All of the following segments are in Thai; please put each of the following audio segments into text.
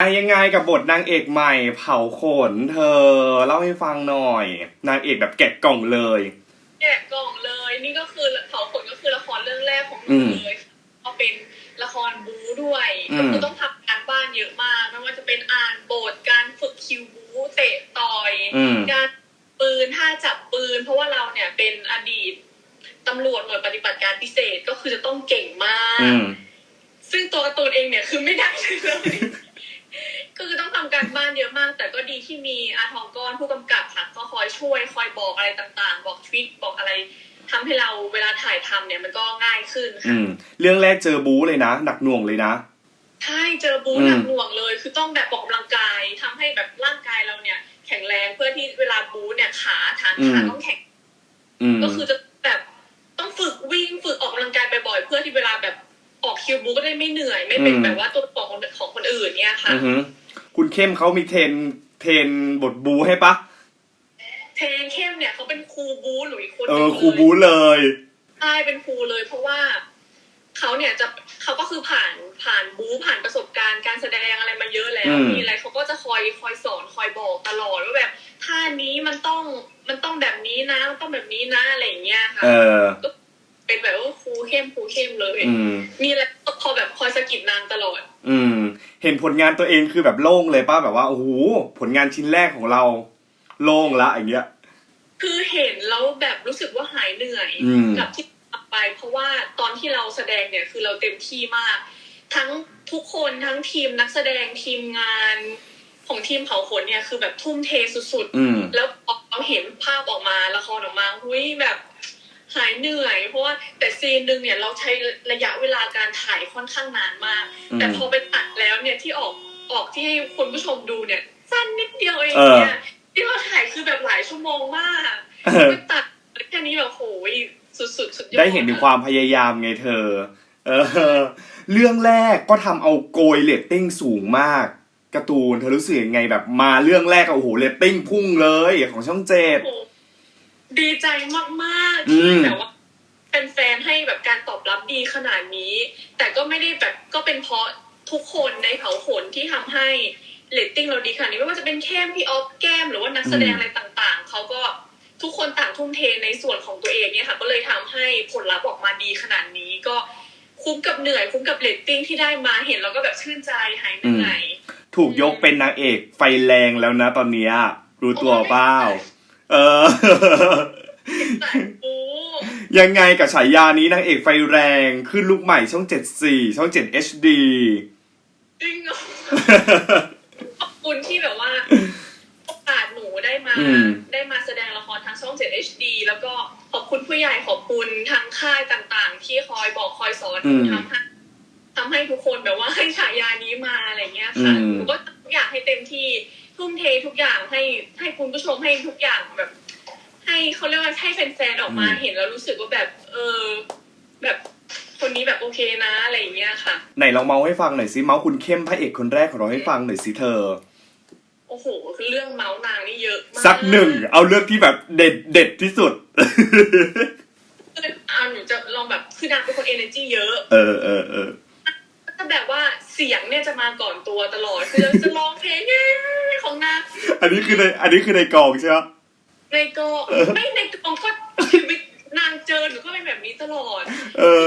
อะยังไงกับบทนางเอกใหม่เผาขน เธอเล่าให้ฟังหน่อย นางเอกแบบแกะกล่องเลย แกะกล่องเลย นี่ก็คือเผาขนก็คือละครเรื่องแรกของหอืนูมเลยก็เป็นละครบู๊ด้วยอืมก็คือต้องทำการบ้านเยอะมากไม่ว่าจะเป็นอ่านบทการฝึกคิวบู๊เตะต่อยอืมการปืนท่าจับปืน เพราะว่าเราเนี่ยเป็นอดีตตำรวจหน่วยปฏิบัติการพิเศษก็คือจะต้องเก่งมากอืมซึ่งตัวการ์ตูนเองเนี่ยคือไม่ได้เลย คือต้องทำการบ้านเยอะมาก แต่ก็ดีที่มีอาทองก้อนผู้กำกับค่ะก็คอยช่วยคอยบอกอะไรต่างๆ บอกทริคบอกอะไรทำให้เราเวลาถ่ายทำเนี่ยมันก็ง่ายขึ้นอืค่ะมเรื่องแรกเจอบู๊เลยนะหนักหน่วงเลยนะใช่เจอบูอืมหนักหน่วงเลย คือต้องแบบออกกำลังกายทำให้แบบร่างกายเราเนี่ย แข็งแรงเพื่อที่เวลาบูเนี่ยขาฐานขาต้องแข็งอืมก็คือจะแบบต้องฝึกวิ่งฝึกออกกำลังกายบ่อยๆเพื่อที่เวลาแบบ ออกคิวบูก็ได้ไม่เหนื่อย ไม่เป็นแบบว่าตัวของของคนอื่นเนี่ยค่ะอือหือคุณเข้มเขามีเทรนเทรนบทบูให้ปะเทนเข้มเนี่ยเขาเป็นครูบูหนูอีกคนหเอนึ่องเลยครูบูเลยใช่เป็นครูเลย เพราะว่าเขาเนี่ยจะเขาก็คือผ่านผ่านบูผ่านประสบการณ์การแสดงอะไรมาเยอะแล้วอืมมีอะไรเขาก็จะคอยคอยสอนคอยบอกตลอดว่าแบบท่านี้มันต้องมันต้องแบบนี้นะมันต้องแบบนี้นะอะไรอย่างเงี้ยค่ะเเข้มครูเข้มเลย อืม มีอะไรก็คอยแบบคอยสะกิดนางตลอด อืม เห็นผลงานตัวเองคือแบบโล่งเลยป้าแบบว่าโอ้โหผลงานชิ้นแรกของเรา โล่งละอย่างเงี้ย คือเห็นแล้วแบบรู้สึกว่าหายเหนื่อยอืม กับที่ทำไป เพราะว่าตอนที่เราแสดงเนี่ยคือเราเต็มที่มาก ทั้งทุกคนทั้งทีมนักแสดงทีมงานของทีมเผาขนเนี่ยคือแบบทุ่มเทสุดอืม ๆ แล้วพอเราเห็นภาพออกมาละครออกมาหุยแบบ หายเหนื่อย เพราะว่าแต่ซีนหนึ่งเนี่ยเราใช้ระยะเวลาการถ่ายค่อนข้างนานมากอืมแต่พอไปตัดแล้วเนี่ยที่ออกออกที่ให้คุณผู้ชมดูเนี่ย สั้นนิดเดียวเองเออเนี่ยที่เราถ่ายคือแบบหลายชั่วโมงมากเออไปตัดแค่นี้แบบโหยสุดๆสุดยอดได้เห็นถึงความพยายามไงเธอ เออ เรื่องแรกก็ทำเอาโกยเรตติ้งสูงมากการ์ตูนเธอรู้สึกยังไงแบบมาเรื่องแรกก็โอ้โหเรตติ้งพุ่งเลยของช่องเจ็ดโห ดีใจมากๆอืที่มแบบว่าเป็นแฟนๆให้แบบการตอบรับดีขนาดนี้ แต่ก็ไม่ได้แบบก็เป็นเพราะทุกคนในเผาขนที่ทำให้เรตติ้งเราดีขนาดนี้ไม่ว่าจะเป็นแค่พี่ออฟแก้มหรือว่านักแสดงอะไรต่างๆเขาก็ทุกคนต่างทุ่มเทในส่วนของตัวเองเนี่ยค่ะ ก็เลยทำให้ผลลัพธ์ออกมาดีขนาดนี้ก็คุ้มกับเหนื่อย คุ้มกับเรตติ้งที่ได้มาเห็นแล้วก็แบบชื่นใจหายเหนื่อยถูกยกเป็นนางเอกไฟแรงแล้วนะตอนเนี้ยรู้ตัวเปล่า เออแต่โอ้ยังไงกับฉายานี้นางเอกไฟแรงขึ้นลูกใหม่ช่องเจ็ดสี่ช่องเจ็ด HD จริงเหรอขอบคุณที่แบบว่าโอกาสหนูได้มา อืม ได้มาแสดงละครทางช่อง 7 HD แล้วก็ขอบคุณผู้ใหญ่ขอบคุณทางค่ายต่างๆ ที่คอยบอกคอยสอนหนูทำให้ทำให้ทุกคนแบบว่าให้ฉายานี้มาอะไรเงี้ยค่ะอืม หนูก็ทำทุกอย่างให้เต็มที่ ทุ่มเททุกอย่างให้ให้คุณผู้ชมให้ทุกอย่างแบบ ให้เขาเรียกว่าให้แฟนๆออกมาเห็นแล้วรู้สึกว่าแบบ เออ แบบคนนี้แบบโอเคนะอะไรอย่างเงี้ยค่ะ ไหนลองเมาให้ฟังหน่อยสิเมาคุณเข้มพระเอกคนแรกของเราให้ฟังหน่อยสิเธอ โอ้โหคือเรื่องเมาส์นางนี่เยอะมากสักหนึ่ง เอาเรื่องที่แบบเด็ดเด็ดที่สุดคืออ่าหนูจะลองแบบคือนางเป็นคนเอเนจีเยอะ เออเออเออก็แบบว่า เสียงเนี่ยจะมาก่อนตัวตลอด คือจะร้องเพลงของนางอันนี้คือในอันนี้คือในกองใช่ไหมในกองไม่ในกองก็ชีวิตนางเจอหนูก็เป็นแบบนี้ตลอด เออ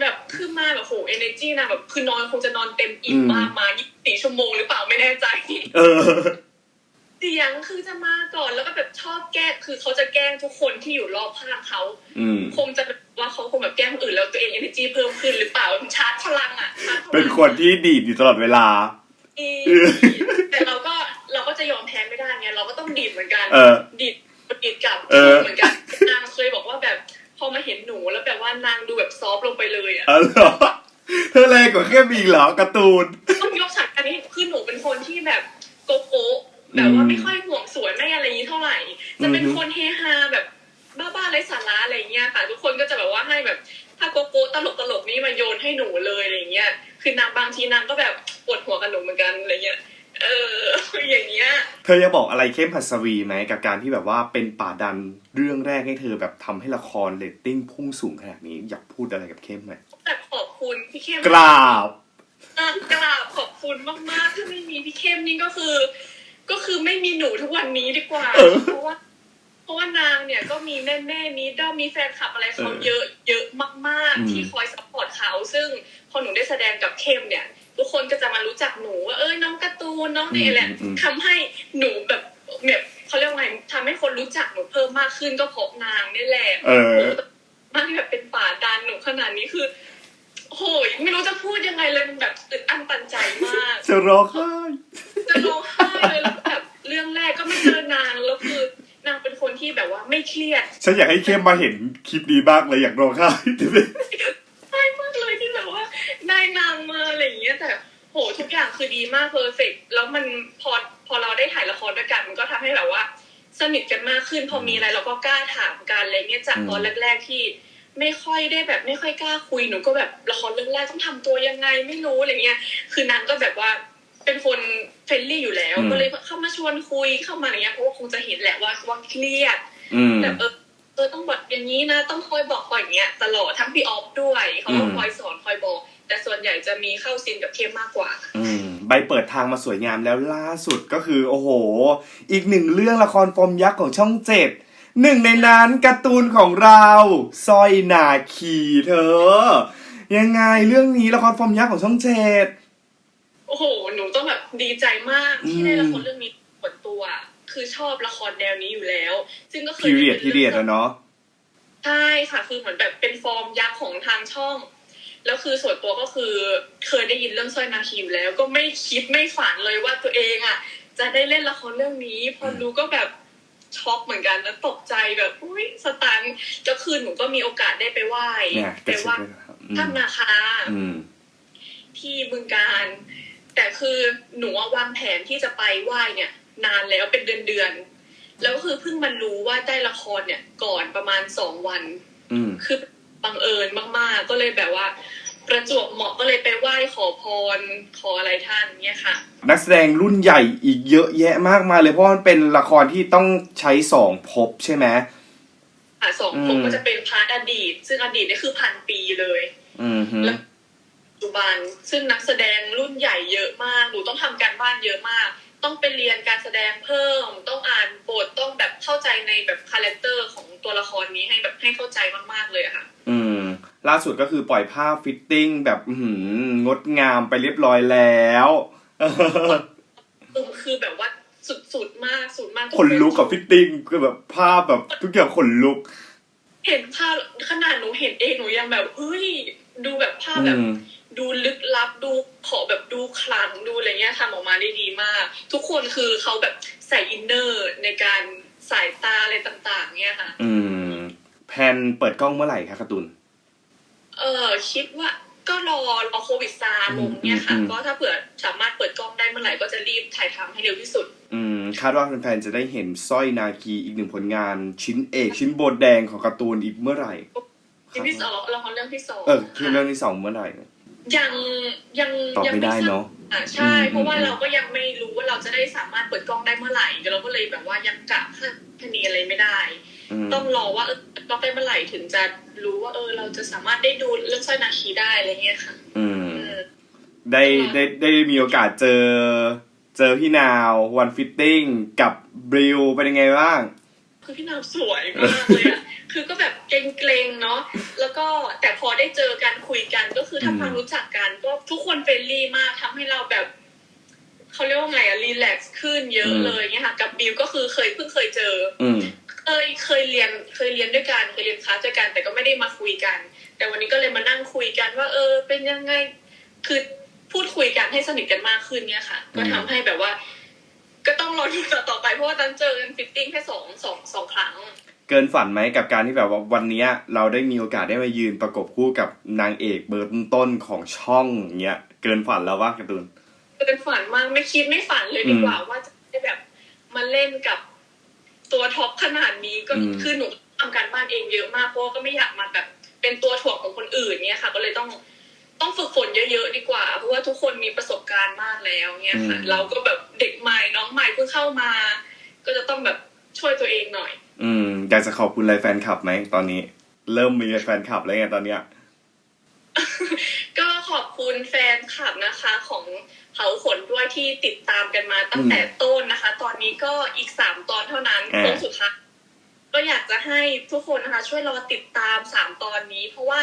แบบคือมาแบบโหเอเนจีนางแบบคือนอนคงจะนอนเต็มอิ่มอืมมากมา24ชั่วโมงหรือเปล่าไม่แน่ใจเออเสียงคือจะมาก่อนแล้วก็แบบชอบแกล้งคือเขาจะแกล้งทุกคนที่อยู่รอบข้างเขาอืมคงจะแบบว่าเขาคงแบบแกล้งคนอื่นแล้วตัวเอง energy เพิ่มขึ้นหรือเปล่าชาร์จพลังอะชาร์จพลัง เป็นคนที่ดีดอยู่ตลอดเวลา อีแต่เราก็เราก็จะยอมแพ้ไม่ได้ไงเราก็ต้องดีดเหมือนกันเออ ดีดดีดกลับเออ เหมือนกันนางเคยบอกว่าแบบพอมาเห็นหนูแล้วแบบว่านางดูแบบซอฟต์ลงไปเลยอะเออเหรอเธอแรงกว่าเข้มอีกเหรอการ์ตูน ต้องยกฉากอันนี้คือหนูเป็นคนที่แบบโกโก้แบบว่าไม่ค่อยห่วงสวยไม่อะไรอย่างนี้เท่าไหร่ จะเป็นอือฮึคนเฮฮาแบบบ้าๆไร้สาระอะไรเงี้ยค่ะทุกคนก็จะแบบว่าให้แบบ ถ้าโกโก้ตลกตลกๆนี่มาโยนให้หนูเลยอะไรเงี้ย คือนางบางทีนางก็แบบปวดหัวกับหนูเหมือนกันอะไรเงี้ยเอออย่างเงี้ยเธอจะบอกอะไรเข้มหัสวีไหมกับการที่แบบว่าเป็นป่าดันเรื่องแรกให้เธอแบบทำให้ละครเรตติ้งพุ่งสูงขนาดนี้อยากพูดอะไรกับเข้มไหมแต่ขอบคุณพี่เข้มกราบเอากกราบขอบคุณมากๆถ้าไม่มีพี่เข้มนี่ก็คือ ก็คือไม่มีหนูทุกวันนี้ดีกว่าเออเพราะว่าเพราะว่านางเนี่ยก็มีแม่แม่ๆนี้ด้อมมีแฟนคลับอะไรเขาเออเยอะเยอะมากอืมๆที่คอยซัพพอร์ตเขาซึ่ง พอหนูได้แสดงกับเข้มเนี่ยทุกคนก็จะมารู้จักหนูว่าเออน้องการ์ตูนน้องนี่แหละอืมทำให้หนูแบบแบบเขาเรียกว่าไงทำให้คนรู้จักหนูเพิ่มมากขึ้นก็เพราะนางนี่แหละเออมากที่แบบเป็นป่าดันหนูขนาดนี้คือโหยไม่รู้จะพูดยังไงเลยมันแบบอึดอั้นตันใจมากจะร้องไห้จะร้องไห้เลยแล้วแบบเรื่องแรกก็ไม่เจอนางแล้วคือนางเป็นคนที่แบบว่าไม่เครียดฉันอยากให้เข้มมาเห็นคลิปนี้บ้างเลยอยากร้องไห้ ใช่มากเลยที่แบบว่าได้นางมา อะไรอย่างเงี้ยแต่โหทุกอย่างคือดีมากเพอร์เฟกแล้วมันพอพอเราได้ถ่ายละครด้วยกัน มันก็ทำให้แบบว่า สนิทกันมากขึ้น พอมีอะไรเราก็กล้าถามกันอะไรเงี้ยจากตอนแรก ๆที่ ไม่ค่อยได้แบบไม่ค่อยกล้าคุยหนูก็แบบละครเรื่องแรกต้องทำตัวยังไงไม่รู้อะไรเงี้ย คือนางก็แบบว่าเป็นคนเฟรนลี่อยู่แล้วอืมก็เลยเข้ามาชวนคุยเข้ามาอย่างเงี้ยเพราะว่าคงจะเห็นแหละว่าว่าเครียดอืมแบบเออเออต้องบอกอย่างนี้นะ ต้องคอยบอกคอยอย่างเงี้ยตลอดทั้งพี่ออฟด้วยเขาก็อืมคอยสอนคอยบอก แต่ส่วนใหญ่จะมีเข้าซีนกับเข้มมากกว่า อืมใบเปิดทางมาสวยงามแล้วล่าสุดก็คือ โอ้โห อีกหนึ่งเรื่องละครฟอร์มยักษ์ของช่องเจ็ดหนึ่งในนั้นการ์ตูนของเราสร้อยนาคีเธอ ยังไงเรื่องนี้ละครฟอร์มยักษ์ของช่องเจ็ดโอ้โห หนูต้องแบบดีใจมากอืมที่ได้ละครเรื่องนี้เปิดตัว คือชอบละครแนวนี้อยู่แล้ว ซึ่งก็เคยพีเรียดพีเรียดอะเนาะใช่ค่ะคือเหมือนแบบเป็นฟอร์มยักษ์ของทางช่อง แล้วคือส่วนตัวก็คือเคยได้ยินเรื่องสร้อยนาคีอยู่แล้ว ก็ไม่คิดไม่ฝันเลยว่าตัวเองอะ จะได้เล่นละครเรื่องนี้ พอรู้ก็แบบช็อกเหมือนกันแล้วตกใจแบบอุ้ยสตันก็คือหนูก็มีโอกาสได้ไปไหว้เนี่ยกไประไหชิว้บเลยนะครับอืมถ้ำนาคาอืมที่บึงการ แต่คือหนูอะวางแผนที่จะไปไหว้เนี่ย นานแล้วเป็นเดือนเดือนๆแล้วคือเพิ่งมารู้ว่าได้ละครเนี่ย ก่อนประมาณสองวันอืมคือ บังเอิญมาก ๆ ก็เลยแบบว่า ประจวบเหมาะก็เลยไปไหว้ขอพรขออะไรท่านเนี่ยค่ะ นักแสดงรุ่นใหญ่อีกเยอะแยะมากมายเลยเพราะมันเป็นละครที่ต้องใช้สองภพใช่ไหมอะสองอืมผมก็จะเป็นพาร์ทอดีต ซึ่งอดีตนี่คือพันปีเลยอืมฮึแล้วปัจจุบันซึ่งนักแสดงรุ่นใหญ่เยอะมากหนูต้องทำการบ้านเยอะมาก ต้องไปเรียนการแสดงเพิ่ม ต้องอ่านบทต้องแบบเข้าใจในแบบคาแรคเตอร์ของตัวละครนี้ให้แบบให้เข้าใจมากๆเลยอะค่ะ อืม ล่าสุดก็คือปล่อยภาพฟิตติ้งแบบอื้อหืองดงามไปเรียบร้อยแล้วคือคือแบบว่าสุดๆมากสุดมากขนลุกกับฟิตติ้งคือแบบภาพแบบทุกอย่างขนลุก เห็นภาพขนาดหนูเห็นเองหนูยังแบบเฮ้ยดูแบบภาพอืแบบม ดูลึกลับดูขอแบบดูขลังดูอะไรเงี้ยทำออกมาได้ดีมาก ทุกคนคือเขาแบบใส่อินเนอร์ในการสายตาอะไรต่างๆ เนี่ยค่ะ อืม แพนเปิดกล้องเมื่อไหร่คะการ์ตูนเออคิดว่าก็รอรอโควิดซาลงเนี่ยค่ะอืมอืมก็ถ้าเผื่อสามารถเปิดกล้องได้เมื่อไหร่ก็จะรีบถ่ายทำให้เร็วที่สุด อืม คาดว่าแฟนๆจะได้เห็นสร้อยนาคีอีกหนึ่งผลงาน ชิ้นเอกชิ้นโบทแดงของการ์ตูนอีกเมื่อไหร่ทีที่สองละครเรื่องที่สองเออคือเรื่องที่สองเมื่อไหร่ ยังยังตอบยัไม่ได้ทราบเนาะ อะใช่ อืมเพราะว่าอืม เราก็ยังไม่รู้ว่าเราจะได้สามารถเปิดกล้องได้เมื่อไหร่เราก็เลยแบบว่ายังกะคณีอะไรไม่ได้ อืมต้องรอว่าเออเปิดกล้องได้เมื่อไหร่ถึงจะรู้ว่าเออ เราจะสามารถได้ดูเรื่องสร้อยนาคีได้อะไรเงี้ยค่ะอืม อืม ได้ได้ได้มีโอกาสเจอ เจอพี่นาววันฟิตติ้งกับบริวเป็นยังไงบ้าง คือพี่นาวสวยมากเลยอะคือก็แบบเกรงๆเนาะ แล้วก็แต่พอได้เจอกันคุยกันก็คืออืมทำความรู้จักกันก็ทุกคนเฟรนลี่มากทำให้เราแบบเขาเรียกว่าไงอะรีแลกซ์ขึ้นเยอะเลยเนี่ยค่ะกับบิวก็คือเคยเพิ่งเคยเจออืมเคยเคยเรียนเคยเรียนด้วยกันเคยเรียนคลาสด้วยกัน แต่ก็ไม่ได้มาคุยกัน แต่วันนี้ก็เลยมานั่งคุยกันว่า เออ เป็นยังไง คือพูดคุยกันให้สนิทกันมากขึ้นเนี่ยค่ะ ก็ทำให้แบบว่า ก็ต้องรอดูต่อต่อไปเพราะว่าตอนเจอกันฟิตติ้งแค่สองสองสองครั้ง เกินฝันไหมกับการที่แบบว่าวันเนี้ยเราได้มีโอกาสได้มายืนประกบคู่กับนางเอกเบอร์ต้นๆของช่องเนี้ยเกินฝันแล้วว่าการ์ตูนเป็นฝันมากไม่คิดไม่ฝันเลยดีกว่าว่าจะได้แบบมาเล่นกับตัวท็อปขนาดนี้ก็อืมคือหนูทำการบ้านเองเยอะมากเพราะว่าก็ไม่อยากมาแบบเป็นตัวถ่วงของคนอื่นเนี่ยค่ะ ก็เลยต้อง ต้องฝึกฝนเยอะๆดีกว่า เพราะว่าทุกคนมีประสบการณ์มากแล้วเนี่ยค่ะเราก็แบบเด็กใหม่น้องใหม่เพิ่งเข้ามา ก็จะต้องแบบช่วยตัวเองหน่อย อืมอยากจะขอบคุณอะไรแฟนคลับไหมตอนนี้ เริ่มมีแฟนคลับแล้วไงตอนเนี้ยก็ขอบคุณแฟนคลับนะคะของเผาขนด้วยที่ติดตามกันมาตั้งแต่ต้นนะคะ ตอนนี้ก็อีกสามตอนเท่านั้นอ่าโค้งสุดท้ายก็อยากจะให้ทุกคนนะคะ ช่วยรอติดตามสามตอนนี้ เพราะว่า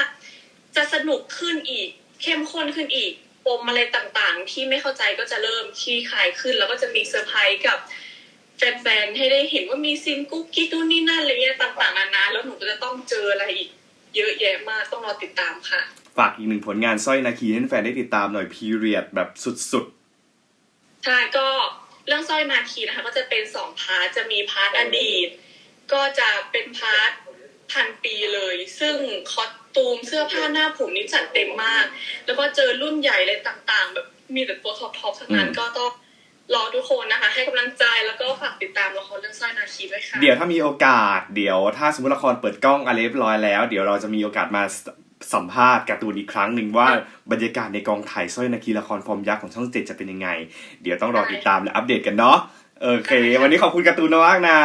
จะสนุกขึ้นอีก เข้มข้นขึ้นอีกปมอะไรต่างๆ ที่ไม่เข้าใจก็จะเริ่มชี้คลายขึ้น แล้วก็จะมีเซอร์ไพรส์กับแฟนๆให้ได้เห็นว่ามีซีนกุ๊กกิ๊กนู่นนี่นั่นอะไรเงี้ยต่างๆนานาแล้วหนูก็จะต้องเจออะไรอีก เยอะแยะมากต้องรอติดตามค่ะ ฝากอีกหนึ่งผลงานสร้อยนาคีให้แฟนได้ติดตามหน่อยพีเรียดแบบสุดๆใช่ก็เรื่องสร้อยนาคีนะคะก็จะเป็นสองพาร์ทจะมีพาร์ทอดีต ก็จะเป็นพาร์ทพันปีเลย ซึ่งคอส ตูมเสื้อผ้าหน้าผมนี่จัดเต็มมาก แล้วก็เจอรุ่นใหญ่เลยต่างๆ แบบมีแต่ตัวท็อปๆทั้งนั้นก็ต้องรอทุกคนนะคะ ให้กำลังใจแล้วก็ฝากติดตามละครเรื่องสร้อยนาคีด้วยค่ะๆเดี๋ยวถ้ามีโอกาส เดี๋ยวถ้าสมมติละครเปิดกล้องอะไรเรียบร้อยแล้ว เดี๋ยวเราจะมีโอกาสมาสสัมภาษณ์การ์ตูนอีกครั้งหนึ่งว่าบรรยากาศในกองถ่ายสร้อยนาคีละครฟอร์มยักษ์ของช่องเจ็ดจะเป็นยังไง เดี๋ยวต้องรอติดตามและอัปเดตกันเนาะโอเค วันนี้ขอบคุณการ์ตูนมากนะ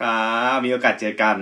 ครับมีโอกาสเจอกัน